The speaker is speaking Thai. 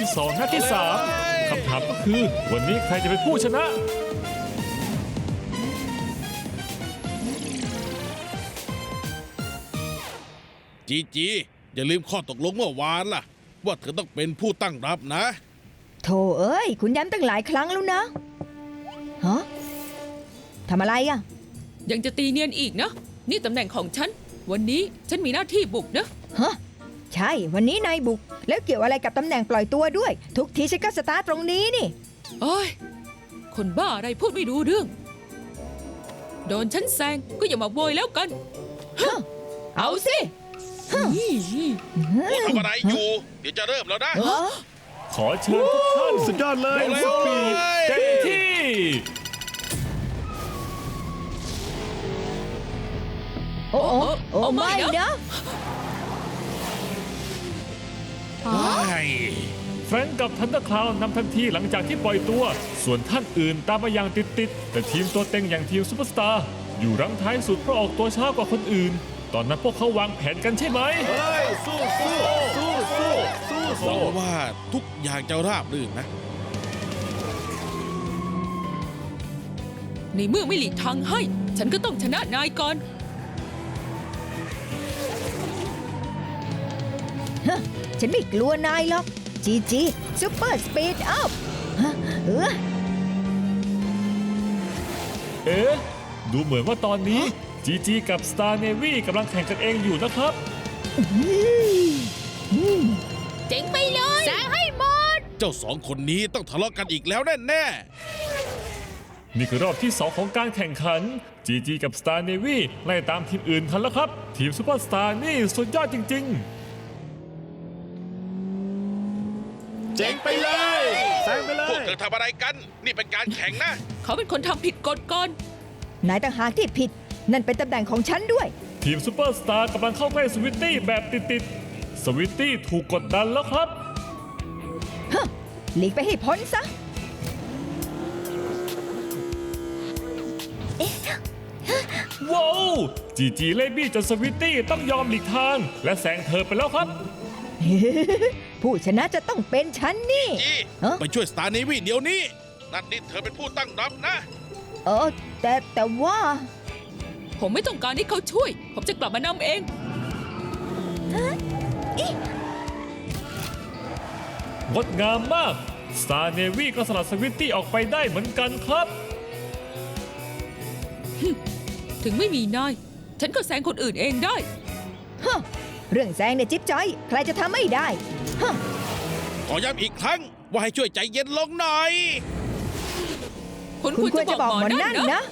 ที่สองนัดที่สามคำถามก็คือ วันนี้ใครจะเป็นผู้ชนะ จีจีอย่าลืมข้อตกลงเมื่อวานล่ะ ว่าเธอต้องเป็นผู้ตั้งรับนะ โธ่เอ้ย คุณย้ำตั้งหลายครั้งแล้วนะฮะทำอะไรอะ ยังจะตีเนียนอีกนะ นี่ตำแหน่งของฉัน วันนี้ฉันมีหน้าที่บุกนะฮะ ใช่ วันนี้นายบุก แล้วเกี่ยวอะไรกับตำแหน่งปล่อยตัวด้วย ทุกทีฉันก็สตาร์ทตรงนี้นี่ โอ้ย คนบ้าอะไรพูดไม่รู้เรื่อง โดนฉันแซงก็อย่ามาโวยแล้วกัน เอาสินี่ทำอะไรอยู่ เดี๋ยวจะเริ่มแล้วนะฮะขอเชิญทุกท่านสุดยอดเลยเร็วสปีดเต็มที่ โอ้โอ้โอ้เอาไม่ไม่นะ นะใช่แฟรงก์กับทันเดอร์คลาวนำทันทีหลังจากที่ปล่อยตัว ส่วนท่านอื่นตามมาอย่างติดๆ แต่ทีมตัวเต็งอย่างทีมซูเปอร์สตาร์อยู่รังท้ายสุดเพราะออกตัวช้ากว่าคนอื่น ตอนนั้นพวกเขาวางแผนกันใช่ไหมเฮ้ยสู้สู้สู้สู้สู้หวัสู้งว่าทุกอย่างจะราบรื่นนะ ในเมื่อไม่หลีกทางให้ ฉันก็ต้องชนะนายก่อน ฉันไม่กลัวนายหรอก จีจีซูเปอร์สปีดอัพเออเอ๊ะดูเหมือนว่าตอนนี้จีจีกับ Star Navy กำลังแข่งกันเองอยู่นะครับเจ๋งไปเลยแซงให้หมด เจ้าสองคนนี้ต้องทะเลาะกันอีกแล้วแน่นี่คือรอบที่ 2 ของการแข่งขัน GG กับ Star Navy ไล่ตามทีมอื่นทันแล้วครับ ทีม Super Star นี่สุดยอดจริง เจ๋งไปเลยแซงไปเลๆพวกยเธอทำอะไรกัน นี่เป็นการแข่งนะ เขาเป็นคนทำผิดกฎก่อน นายต่างหากที่ผิด นั่นเป็นตำแหน่งของฉันด้วยๆทีม Super Star กำลังเข้าใกล้สวิตตี้แบบติดๆ สวิตตี้ถูกกดดันแล้วครับหลีกไปให้พ้นซะ ว้าว GG เล่บี้จนสวิตตี้ต้องยอมหลีกทาง และแซงเธอไปแล้วครับ ผู้ชนะจะต้องเป็นฉันนี่ จีฮะ ไปช่วยสตาร์นีวีเดี๋ยวนี้ นัดนี้เธอเป็นผู้ตั้งรับนะ เออแต่แต่ว่า ผมไม่ต้องการให้เขาช่วย ผมจะกลับมานำเอง งดงามมาก Star Navy ก็สลัดสวิตตี้ออกไปได้เหมือนกันครับ ถึงไม่มีนาย ฉันก็แซงคนอื่นเองได้ ฮะ เรื่องแซงเนี่ยจิ๊บจ้อย ใครจะทำไม่ได้ฮะขอย้ำอีกครั้ง ว่าให้ช่วยใจเย็นลงหน่อย คุณคุณควรจะบอกหมอหมอนั่นั่นนนะนะ